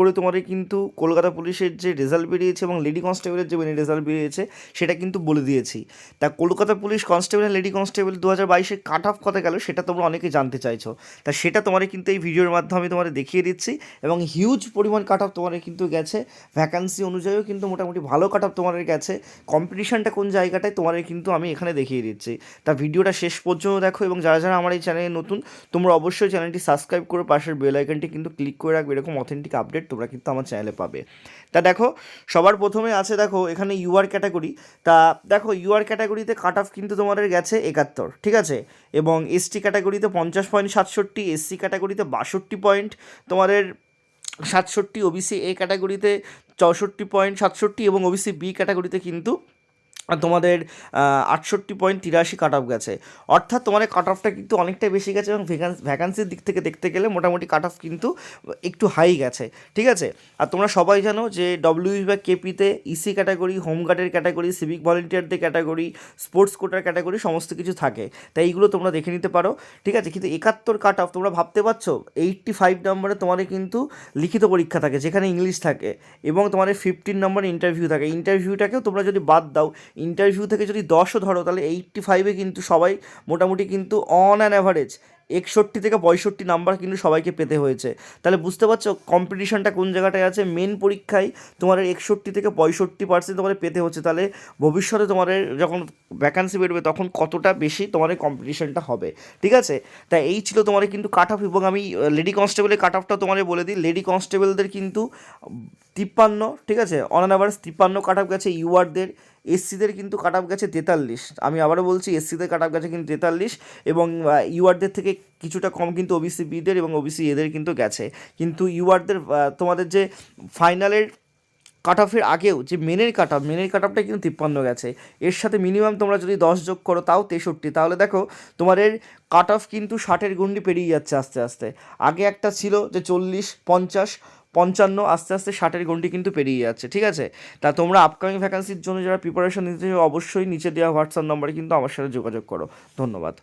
করে তোমাদের কিন্তু কলকাতা পুলিশের যে রেজাল্ট বেরিয়েছে এবং লেডি কনস্টেবলের যে মেনে রেজাল্ট বেরিয়েছে, সেটা কিন্তু বলে দিয়েছি। তা কলকাতা পুলিশ কনস্টেবল আর লেডি কনস্টেবল দু হাজার বাইশে কাট অফ কথা গেল, সেটা তোমরা অনেকে জানতে চাইছো। তা সেটা তোমাদের কিন্তু এই ভিডিওর মাধ্যমে তোমাদের দেখিয়ে দিচ্ছি এবং হিউজ পরিমাণ কাট অফ তোমাদের কিন্তু গেছে। ভ্যাকান্সি অনুযায়ীও কিন্তু মোটামুটি ভালো কাট অফ তোমাদের গেছে। কম্পিটিশানটা কোন জায়গাটায় তোমাদের কিন্তু আমি এখানে দেখিয়ে দিচ্ছি। তা ভিডিওটা শেষ পর্যন্ত দেখো এবং যারা যারা আমার এই চ্যানেলে নতুন, তোমরা অবশ্যই চ্যানেলটি সাবস্ক্রাইব করে পাশের বেল আইকনটি কিন্তু ক্লিক করে রাখবে। এরকম অথেন্টিক আপডেট তোমরা কিন্তু আমার চ্যানেলে পাবে। তা দেখো, সবার প্রথমে আছে দেখো, এখানে ইউআর ক্যাটাগরি তা দেখো ইউআর ক্যাটাগরিতে কাট অফ কিন্তু তোমাদের গেছে একাত্তর, ঠিক আছে? এবং এসটি ক্যাটাগরিতে পঞ্চাশ পয়েন্ট সাতষট্টি এসসি ক্যাটাগরিতে বাষট্টি পয়েন্ট তোমাদের সাতষট্টি ওবিসি এ ক্যাটাগরিতে চৌষট্টি পয়েন্ট সাতষট্টি এবং ওবিসি বি ক্যাটাগরিতে কিন্তু তোমাদের আটষট্টি পয়েন্ট তিরাশি কাট অফ গেছে। অর্থাৎ তোমাদের কাট অফটা কিন্তু অনেকটাই বেশি গেছে এবং ভ্যাকান্সির দিক থেকে দেখতে গেলে মোটামুটি কাট অফ কিন্তু একটু হাই গেছে। ঠিক আছে? আর তোমরা সবাই জানো যে ডব্লিউ বা কেপিতে ইসি ক্যাটাগরি হোমগার্ডের ক্যাটাগরি সিভিক ভলেন্টিয়ারদের ক্যাটাগরি স্পোর্টস কোটার ক্যাটাগরি সমস্ত কিছু থাকে। তাই এইগুলো তোমরা দেখে নিতে পারো। ঠিক আছে? কিন্তু একাত্তর কাট অফ তোমরা ভাবতে পারছ? এইট্টি ফাইভ নম্বরে তোমাদের কিন্তু লিখিত পরীক্ষা থাকে, যেখানে ইংলিশ থাকে এবং তোমাদের ফিফটিন নম্বর ইন্টারভিউ থাকে। ইন্টারভিউটাকেও তোমরা যদি বাদ দাও ইন্টারভিউ থেকে যদি দশও ধরো, তাহলে এইট্টি ফাইভে কিন্তু সবাই মোটামুটি কিন্তু অন অ্যান অ্যাভারেজ একষট্টি থেকে পঁয়ষট্টি নাম্বার কিন্তু সবাইকে পেতে হয়েছে। তাহলে বুঝতে পারছ কম্পিটিশনটা কোন জায়গাটায় আছে? মেন পরীক্ষায় তোমাদের একষট্টি থেকে পঁয়ষট্টি পার্সেন্ট তোমাদের পেতে হচ্ছে। তাহলে ভবিষ্যতে তোমাদের যখন ভ্যাকান্সি বেরোবে, তখন কতটা বেশি তোমাদের কম্পিটিশনটা হবে? ঠিক আছে? তাই এই ছিল তোমাদের কিন্তু কাট অফ এবং আমি লেডি কনস্টেবলের কাট অফটা তোমাদের বলে দিই। লেডি কনস্টেবলদের কিন্তু তিপ্পান্ন, ঠিক আছে? অন অ্যান আভারেজ তিপ্পান্ন কাট অফ গেছে ইউআরদের এসসিদের কিন্তু কাট অফ গেছে তেতাল্লিশ। আমি আবারও বলছি, এসসিদের কাট অফ গেছে কিন্তু তেতাল্লিশ এবং ইউআরদের থেকে কিছুটা কম কিন্তু ওবিসি বিদের এবং ওবিসি এদের কিন্তু গেছে। কিন্তু ইউআরদের তোমাদের যে ফাইনালের কাট অফের আগেও যে মেনের কাট অফ মেনের কাট অফটা কিন্তু তিপ্পান্ন গেছে। এর সাথে মিনিমাম তোমরা যদি দশ যোগ করো, তাও তেষট্টি। তাহলে দেখো, তোমাদের কাট অফ কিন্তু ষাটের গন্ডি পেরিয়ে যাচ্ছে আস্তে আস্তে। আগে একটা ছিল যে চল্লিশ, পঞ্চাশ পঞ্চান্ন আস্তে আস্তে ষাটের গন্ডি কিন্তু পেরিয়ে যাচ্ছে, ঠিক আছে? তা তোমরা আপকামিং ভ্যাকান্সির জন্য যারা প্রিপারেশন নিতে অবশ্যই নিচে দেওয়া হোয়াটসঅ্যাপ নম্বরে কিন্তু আমার সাথে যোগাযোগ করো। ধন্যবাদ।